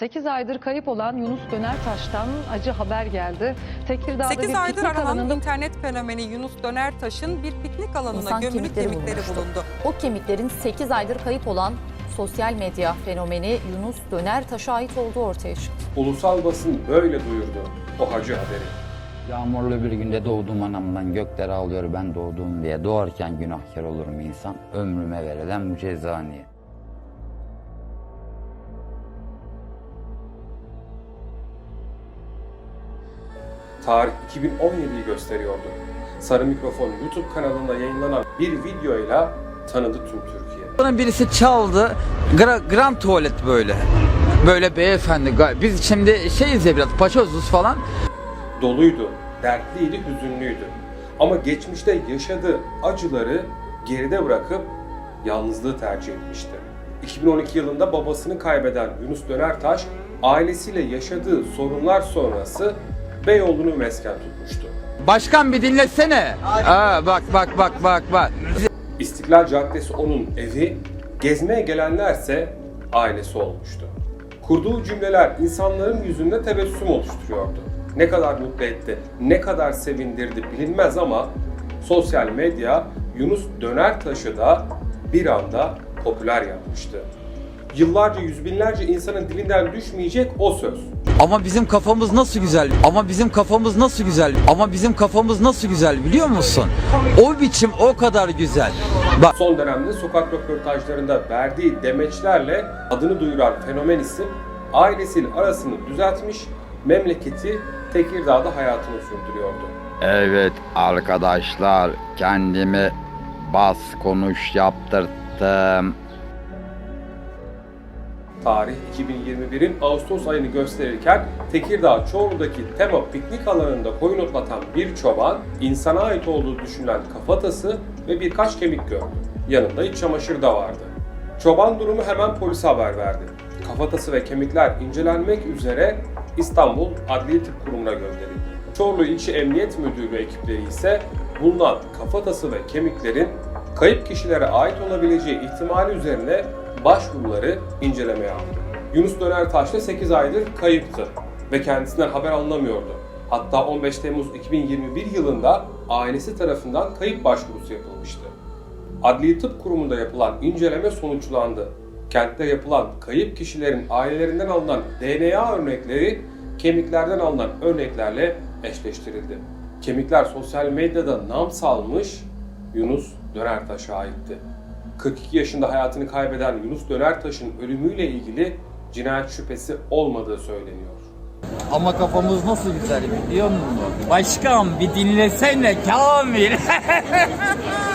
8 aydır kayıp olan Yunus Dönertaş'tan acı haber geldi. Tekirdağ'da 8 bir aydır aranan alanında internet fenomeni Yunus Dönertaş'ın bir piknik alanına İnsan gömülü kemikleri kemikleri bulundu. O kemiklerin 8 aydır kayıp olan sosyal medya fenomeni Yunus Dönertaş'a ait olduğu ortaya çıktı. Ulusal basın böyle duyurdu o acı haberi. Yağmurlu bir günde doğduğum anamdan gökler ağlıyor ben doğdum diye. Doğarken günahkar olurum insan. Ömrüme verilen bu ceza niye? Tarih 2017'yi gösteriyordu. Sarı Mikrofon YouTube kanalında yayınlanan bir videoyla tanıdı tüm Türkiye. Bana birisi çaldı. Gra, grand tuvalet böyle. Böyle beyefendi. Biz şimdi şeyiz ya biraz paçozuz falan. Doluydu, dertliydi, hüzünlüydü. Ama geçmişte yaşadığı acıları geride bırakıp yalnızlığı tercih etmişti. 2012 yılında babasını kaybeden Yunus Dönertaş, ailesiyle yaşadığı sorunlar sonrası Beyoğlu'nu mesken tutmuştu. Başkan bir dinlesene. Aa, bak bak bak bak bak. İstiklal Caddesi onun evi, gezmeye gelenlerse ailesi olmuştu. Kurduğu cümleler insanların yüzünde tebessüm oluşturuyordu. Ne kadar mutlu etti, ne kadar sevindirdi bilinmez ama sosyal medya Yunus Dönertaş'ı da bir anda popüler yapmıştı. Yıllarca yüz binlerce insanın dilinden düşmeyecek o söz. Ama bizim kafamız nasıl güzel. Ama bizim kafamız nasıl güzel. Ama bizim kafamız nasıl güzel biliyor musun? O biçim o kadar güzel. Bak Son dönemde sokak röportajlarında verdiği demeçlerle adını duyuran fenomen isim ailesinin arasını düzeltmiş, memleketi Tekirdağ'da hayatını sürdürüyordu. Evet arkadaşlar kendimi bas konuş yaptırttım. Tarih 2021'in Ağustos ayını gösterirken Tekirdağ Çorlu'daki tema piknik alanında koyun otlatan bir çoban insana ait olduğu düşünülen kafatası ve birkaç kemik gördü. Yanında iç çamaşır da vardı. Çoban durumu hemen polise haber verdi. Kafatası ve kemikler incelenmek üzere İstanbul Adliye Tıp Kurumu'na gönderildi. Çorlu İlçe Emniyet Müdürlüğü ekipleri ise bulunan kafatası ve kemiklerin kayıp kişilere ait olabileceği ihtimali üzerine başvuruları incelemeye aldı. Yunus Dönertaş da 8 aydır kayıptı ve kendisinden haber alınamıyordu. Hatta 15 Temmuz 2021 yılında ailesi tarafından kayıp başvurusu yapılmıştı. Adli Tıp Kurumu'nda yapılan inceleme sonuçlandı. Kentte yapılan kayıp kişilerin ailelerinden alınan DNA örnekleri kemiklerden alınan örneklerle eşleştirildi. Kemikler sosyal medyada nam salmış Yunus Dönertaş'a aitti. 42 yaşında hayatını kaybeden Yunus Dönertaş'ın ölümüyle ilgili cinayet şüphesi olmadığı söyleniyor. ama kafamız nasıl güzel biliyor musun? Başkan bir dinlesene Kamil.